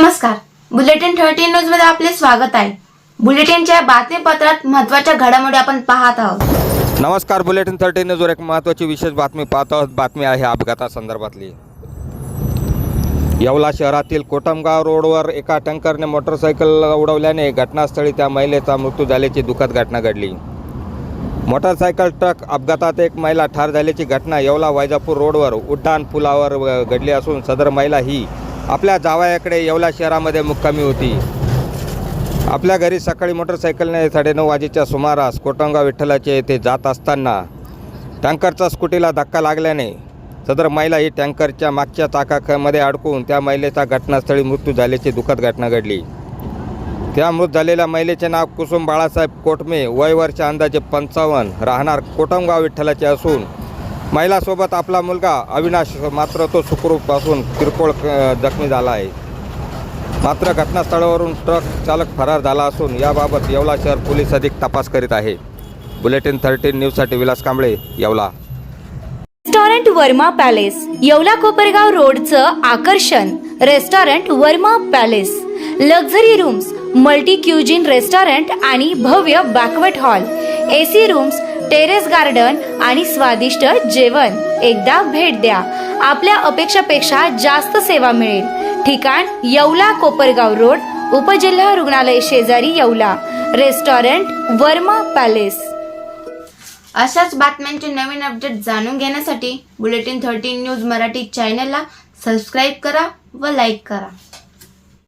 नमस्कार. Bulletin thirteen न्यूजमध्ये आपले स्वागत आहे. बुलेटिनच्या बातमीपत्रात महत्त्वाच्या घडामोडी आपण पाहत आहोत. नमस्कार बुलेटिन थर्टी न्यूजवर एक महत्त्वाची विशेष बातमी पाहत आहोत. बातमी आहे अपघातासंदर्भातली येवला शहरातील कोटमगाव रोडवर एका टँकरने मोटरसायकल उडवल्याने घटनास्थळी त्या महिलेचा मृत्यू झाल्याची दुःखद घटना घडली. मोटरसायकल ट्रक अपघातात एक महिला ठार झाल्याची घटना येवला वैजापूर रोडवर उड्डाण पुलावर घडली असून सदर महिला ही आपल्या जावयाकडे येवला शहरामध्ये मुक्कामी होती. आपल्या घरी सकाळी मोटरसायकलने साडेनऊ वाजेच्या सुमारास कोटंगाव विठ्ठलाचे येथे जात असताना टँकरचा स्कूटीला धक्का लागल्याने सदर महिला ही टँकरच्या मागच्या चाकामध्ये अडकून त्या महिलेचा घटनास्थळी मृत्यू झाल्याची दुःखद घटना घडली. त्या मृत झालेल्या महिलेचे नाव कुसुम बाळासाहेब कोटमे वय वर्ष अंदाजे पंचावन्न राहणार कोटमगाव विठ्ठलाचे असून महिलासोबत आपला मुलगा अविनाश मात्र तो सुखरूप असून किरकोळ जखमी झाला आहे. मात्र घटनास्थळावरून ट्रक चालक फरार झाला असून याबाबत येवला शहर पोलीस अधिक तपास करीत आहे. बुलेटिन थर्टीन न्यूजसाठी विलास कांबळे येवला. रेस्टॉरंट वर्मा पॅलेस येवला कोपरगाव रोडचं आकर्षण. Restaurant Varma palace. Luxury rooms multi cuisine restaurant आणि भव्य banquet hall. AC rooms terrace garden आणि स्वादिष्ट जेवण. एकदा भेट द्या. आपल्या अपेक्षापेक्षा जास्त सेवा मिळेल. ठिकाण येवला कोपरगाव रोड उपजिल्हा रुग्णालय शेजारी येवला. Restaurant Varma palace. अशाच बातम्यांचे नवीन अपडेट जाणून घेण्यासाठी बुलेटिन थर्टीन न्यूज मराठी चॅनलला सबस्क्राईब करा व लाईक करा.